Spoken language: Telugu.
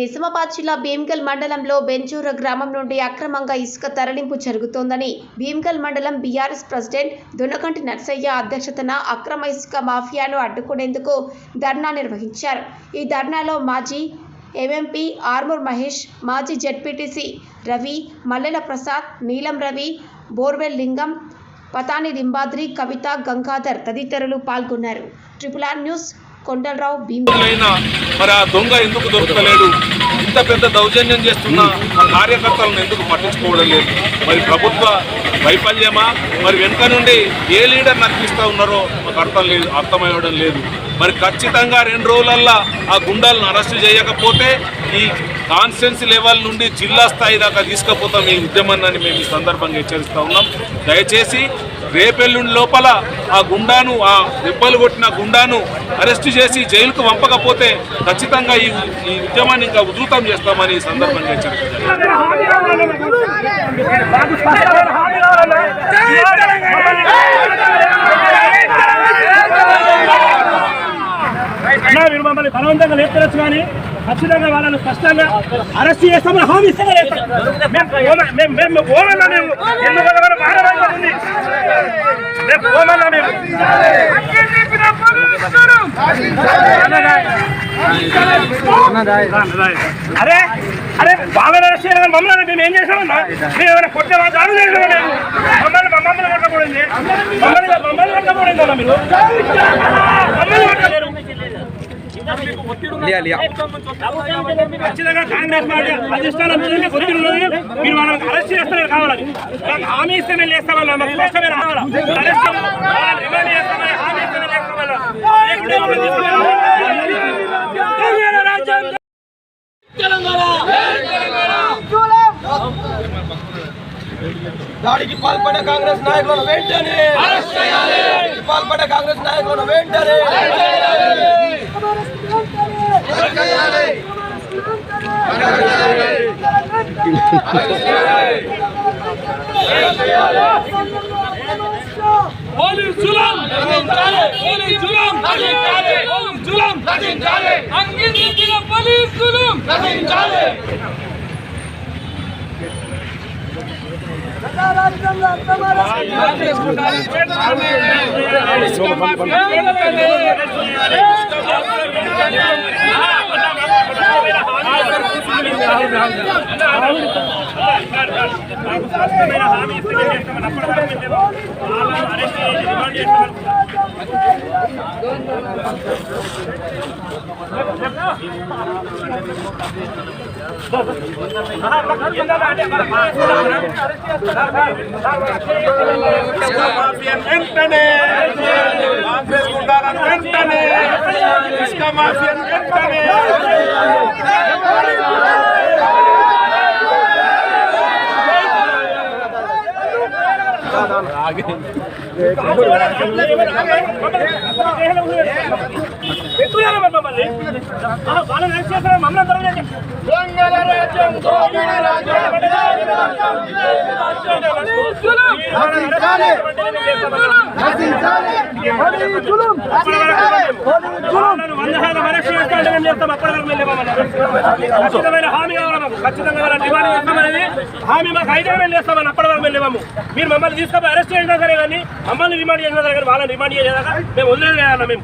నిజామాబాద్ జిల్లా భీమ్గల్ మండలంలో బెంచూర గ్రామం నుండి అక్రమంగా ఇసుక తరలింపు జరుగుతోందని భీమ్గల్ మండలం బీఆర్ఎస్ ప్రెసిడెంట్ దునకంటి నర్సయ్య అధ్యక్షతన అక్రమ ఇసుక మాఫియాను అడ్డుకునేందుకు ధర్నా నిర్వహించారు. ఈ ధర్నాలో మాజీ ఎంఎంపీ ఆర్మూర్ మహేష్ మాజీ జెడ్పీటీసీ రవి మల్లెల ప్రసాద్ నీలం రవి బోర్వెల్ లింగం పతాని లింబాద్రి కవిత గంగాధర్ తదితరులు పాల్గొన్నారు. ట్రిపుల్ ఆర్ న్యూస్ కొండలరావు అయినా మరి ఆ దొంగ ఎందుకు దొరకలేడు? ఇంత పెద్ద దౌర్జన్యం చేస్తున్న ఆ కార్యకర్తలను ఎందుకు పట్టించుకోవడం లేదు? మరి ప్రభుత్వ వైఫల్యమా? మరి వెనుక నుండి ఏ లీడర్ నడిపిస్తూ ఉన్నారో మాకు అర్థం లేదు అర్థమయ్యడం లేదు. మరి ఖచ్చితంగా రెండు రోజులల్లా ఆ గుండాలను అరెస్ట్ చేయకపోతే ఈ కాన్స్టిట్యున్సీ లెవెల్ నుండి జిల్లా స్థాయి దాకా తీసుకుపోతాం ఈ ఉద్యమాన్ని మేము ఈ సందర్భంగా హెచ్చరిస్తూ ఉన్నాం. దయచేసి రేపెల్లుండి లోపల ఆ గుండాను ఆ దెబ్బలు కొట్టిన గుండాను అరెస్ట్ చేసి జైలుకు పంపకపోతే ఖచ్చితంగా ఈ ఈ ఉద్యమాన్ని ఇంకా ఉధృతం చేస్తామని ఈ సందర్భంగా హెచ్చరిస్తున్నాం మీరు మమ్మల్ని బలవంతంగా లేపుతరచ్చు కానీ ఖచ్చితంగా వాళ్ళని స్పష్టంగా అరెస్ట్ చేస్తామని హామీ ఇస్తామని మేము ఓమ- మేము- మేము ఓమన్నా మేము ఎందుకు వాళ్ళ మానవంగా ఉంది రేపు పోమన్నా మేము అరే అరే బాగా అరెస్ట్ చేయాలి మమ్మల్ని మేము ఏం చేసామన్నా మేము ఏమైనా కొట్టే వాళ్ళు దాడు చేసామన్నా మేము. మమ్మల్ని మమ్మల్ని కొట్టకూడదు. మమ్మల్ని మమ్మల్ని కొట్టకూడదు మీరు. మమ్మల్ని కొట్టలేరు. ఖచ్చితంగా కాంగ్రెస్ పార్టీ అధిష్టానం ఒత్తిడి మీరు వాళ్ళని అరెస్ట్ చేస్తారు కావాలని హామీ ఇస్తే మేము లేస్తామన్నా మాకు స్పష్టమైన అరెస్ట్ రిమాండ్ చేస్తామని హామీ లేస్తామన్నా దాడికి పాల్పడ్డ కాంగ్రెస్ నాయకులను వెంటనే పాల్పడ్డ కాంగ్రెస్ నాయకులను వెంటనే అంగీకరించిన పోలీసులు మాకు స్పష్టమైన హామీ ఇస్తే మేము చేస్తామని అప్పటి వరకు మేము వాళ్ళని అరెస్ట్ చేసి రిమాండ్ చేస్తామని వెంటనే కాంగ్రెస్ గుండాలను వెంటనే ఇసుక మాఫియాను వెంటనే వాళ్ళని అరెస్ట్ చేస్తారా మమ్మల్ని అందరం చేస్తాం ఖచ్చితమైన హామీ కావాలి మాకు. ఖచ్చితంగా వాళ్ళ డిమాండ్ చేస్తామనేది హామీ మాకు అయితే మేము చేస్తామని అప్పటి వరకు లేవాము మీరు మమ్మల్ని తీసుకొని అరెస్ట్ చేసినా సరే కానీ మమ్మల్ని రిమాండ్ చేసినా సరే కానీ వాళ్ళని రిమాండ్ చేసేదాకా మేము వదిలేదు మేము.